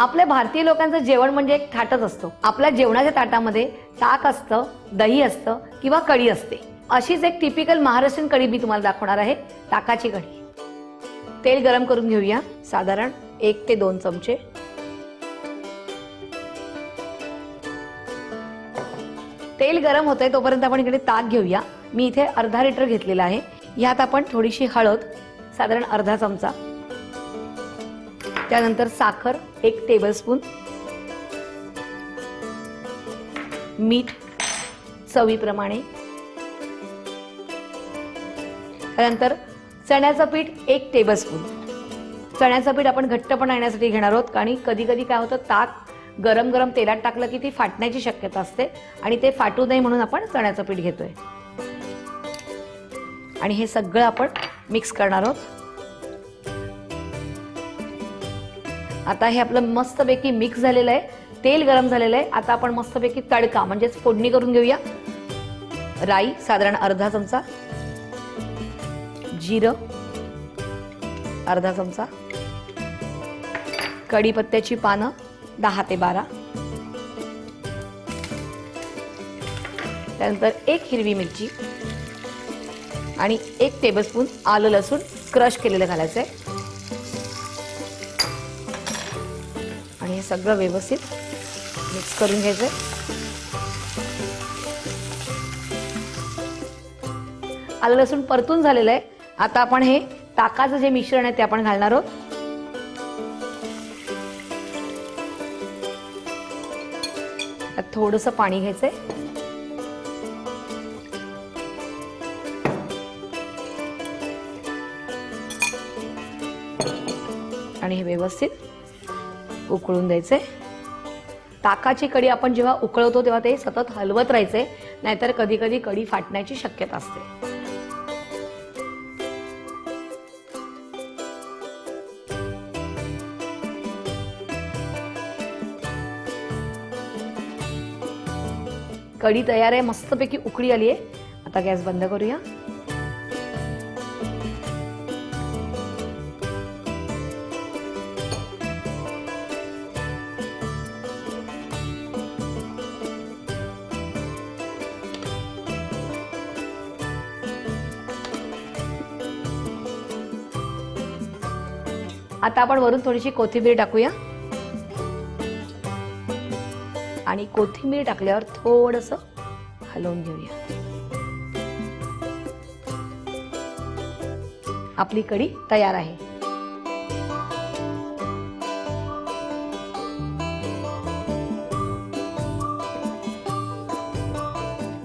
आपल्या भारतीय लोकांचं जेवण म्हणजे एक थाटच असतो. आपल्या जेवणाच्या ताटामध्ये ताक असतं दही असतं किंवा कढी असते. अशीच एक टिपिकल महाराष्ट्रीयन कढी मी तुम्हाला दाखवणार आहे ताकाची कढी. तेल गरम करून घेऊया साधारण एक ते दोन चमचे. तेल गरम होतंय तोपर्यंत आपण इकडे ताक घेऊया. मी इथे अर्धा लिटर घेतलेला आहे. यात आपण थोडीशी हळद साधारण अर्धा चमचा. त्यानंतर साखर एक टेबलस्पून मीठ चवीप्रमाणे. त्यानंतर चण्याचं पीठ एक टेबलस्पून चण्याचं पीठ आपण घट्टपणा येण्यासाठी घेणार आहोत आणि कधी कधी काय होतं ताक गरम गरम तेलात टाकलं की ती फाटण्याची शक्यता असते आणि ते फाटू नये म्हणून आपण चण्याचं पीठ घेतोय. आणि हे सगळं आपण मिक्स करणार आहोत. आता हे आपलं मस्तपैकी मिक्स झालेलं आहे. तेल गरम झालेलं आहे. आता आपण मस्तपैकी तडका म्हणजेच फोडणी करून घेऊया. राई साधारण अर्धा चमचा. जिरं अर्धा चमचा. कढीपत्त्याची पानं दहा ते बारा. त्यानंतर एक हिरवी मिरची. आणि एक टेबलस्पून आलं लसूण क्रश केलेलं घालायचं आहे सगळं व्यवस्थित मिक्स करून घ्यायचं. आलं लसूण परतून झालेलं आहे. आता आपण हे ताकाचं जे मिश्रण आहे ते आपण घालणार आहोत. थोडंसं पाणी घ्यायचंय. आणि हे व्यवस्थित उकळून द्यायचे. ताकाची कढी आपण जेव्हा उकळवतो तेव्हा ते सतत हलवत राहायचे नाहीतर कधी कधी कडी फाटण्याची शक्यता असते. कढी तयार आहे मस्तपैकी उकळी आली आहे आता गॅस बंद करूया. आता आपण वरून थोडीशी कोथिंबीर टाकूया. आणि कोथिंबीर टाकल्यावर थोडस हलवून घेऊया. आपली कढी तयार आहे.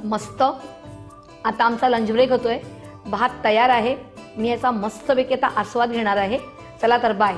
मस्त. आता आमचा लंच ब्रेक होतोय. भात तयार आहे. मी याचा मस्तपैकी आता आस्वाद घेणार आहे. चला तर बाय.